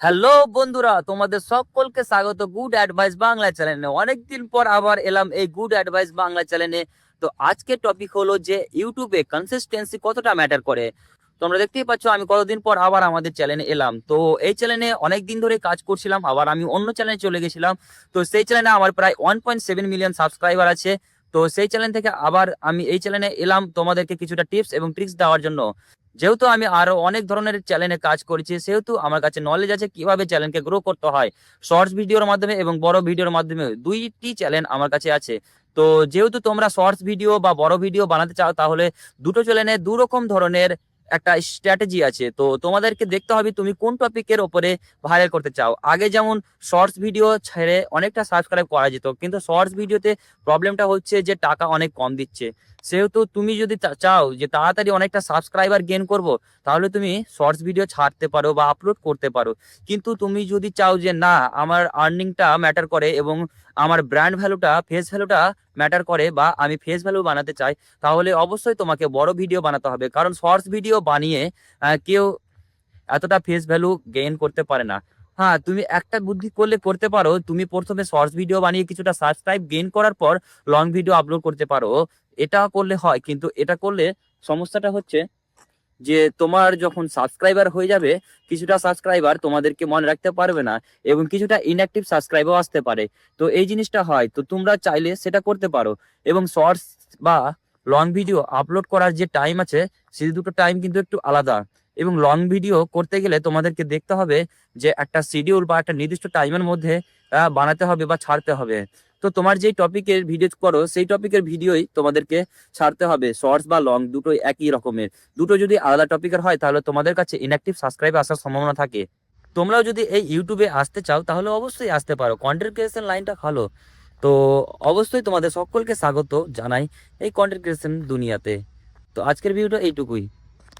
Hello বন্ধুরা, তোমাদের সকলকে স্বাগত গুড অ্যাডভাইস বাংলা চ্যানেলে অনেকদিন পর আবার এলাম এই গুড অ্যাডভাইস বাংলা চ্যানেলে তো আজকে টপিক হলো যে ইউটিউবে কনসিস্টেন্সি কতটা ম্যাটার করে? তোমরা দেখতেই পাচ্ছ, আমি কতদিন পর আবার আমাদের চ্যানেলে এলাম। তো এই চ্যানেলে অনেক দিন ধরে কাজ করছিলাম, আবার আমি অন্য চ্যানেলে চলে গেছিলাম। তো সেই চ্যানেলে আমার প্রায় one point seven million subscriber আছে। তো সেই চ্যানেল থেকে আবার আমি এই চ্যানেলে এলাম তোমাদেরকে কিছুটা টিপস এবং ট্রিক্স দেওয়ার জন্য। যেহেতু আমি আরও অনেক ধরনের চ্যানেলে কাজ করেছি, সেহেতু আমার কাছে নলেজ আছে কীভাবে চ্যানেলকে গ্রো করতে হয় শর্টস ভিডিওর মাধ্যমে এবং বড় ভিডিওর মাধ্যমে দুইটি চ্যানেল আমার কাছে আছে। তো যেহেতু তোমরা শর্টস ভিডিও বা বড় ভিডিও বানাতে চাও, তাহলে দুটো চ্যানেলে দু রকম ধরনের একটা স্ট্র্যাটেজি আছে। তো তোমাদেরকে দেখতে হবে তুমি কোন টপিকের ওপরে ভাইরাল করতে চাও। আগে যেমন শর্টস ভিডিও ছেড়ে অনেকটা সাবস্ক্রাইব করা যেত, কিন্তু শর্টস ভিডিওতে প্রবলেমটা হচ্ছে যে টাকা অনেক কম দিচ্ছে। সেহেতু তুমি যদি চাও যে তাড়াতাড়ি অনেকটা সাবস্ক্রাইবার গেন করব, তাহলে তুমি শর্টস ভিডিও ছাড়তে পারো বা আপলোড করতে পারো। কিন্তু তুমি যদি চাও যে না, আমার আর্নিংটা ম্যাটার করে এবং আমার ব্র্যান্ড ভ্যালুটা ফেস ভ্যালুটা ম্যাটার করে বা আমি ফেস ভ্যালু বানাতে চাই, তাহলে অবশ্যই তোমাকে বড় ভিডিও বানাতে হবে। কারণ শর্টস ভিডিও বানিয়ে কেউ এতটা ফেস ভ্যালু গেইন করতে পারে না। হ্যাঁ তুমি একটা বুদ্ধি করলে করতে পারো। তুমি প্রথমে শর্টস ভিডিও বানিয়ে কিছুটা সাবস্ক্রাইব গেইন করার পর লং ভিডিও আপলোড করতে পারো। এটা করলে হয়, কিন্তু এটা করলে সমস্যাটা হচ্ছে যে তোমার যখন সাবস্ক্রাইবার হয়ে যাবে, কিছুটা সাবস্ক্রাইবার তোমাদেরকে মনে রাখতে পারবে না এবং কিছুটা ইনঅ্যাক্টিভ সাবস্ক্রাইবও আসতে পারে। তো এই জিনিসটা হয়, তো তোমরা চাইলে সেটা করতে পারো। এবং শর্টস বা লং ভিডিও আপলোড করার যে টাইম আছে, সেই দুটো টাইম কিন্তু একটু আলাদা। এবং লং ভিডিও করতে গেলে তোমাদেরকে দেখতে হবে যে একটা শিডিউল বা একটা নির্দিষ্ট টাইমের মধ্যে বানাতে হবে বা ছাড়তে হবে। তো তোমার যেই টপিকের ভিডিও করো, সেই টপিকের ভিডিওই তোমাদেরকে ছাড়তে হবে। শর্টস বা লং দুটোই একই রকমের। দুটো যদি আলাদা টপিকের হয়, তাহলে তোমাদের কাছে ইনঅ্যাক্টিভ সাবস্ক্রাইব আসার সম্ভাবনা থাকে। তোমরাও যদি এই ইউটিউবে আসতে চাও, তাহলে অবশ্যই আসতে পারো। কন্টেন্ট ক্রিয়েশন লাইনটা ভালো। তো অবশ্যই তোমাদের সকলকে স্বাগত জানাই এই কন্টেন্ট ক্রিয়েশন দুনিয়াতে। তো আজকের ভিডিওটা এইটুকুই।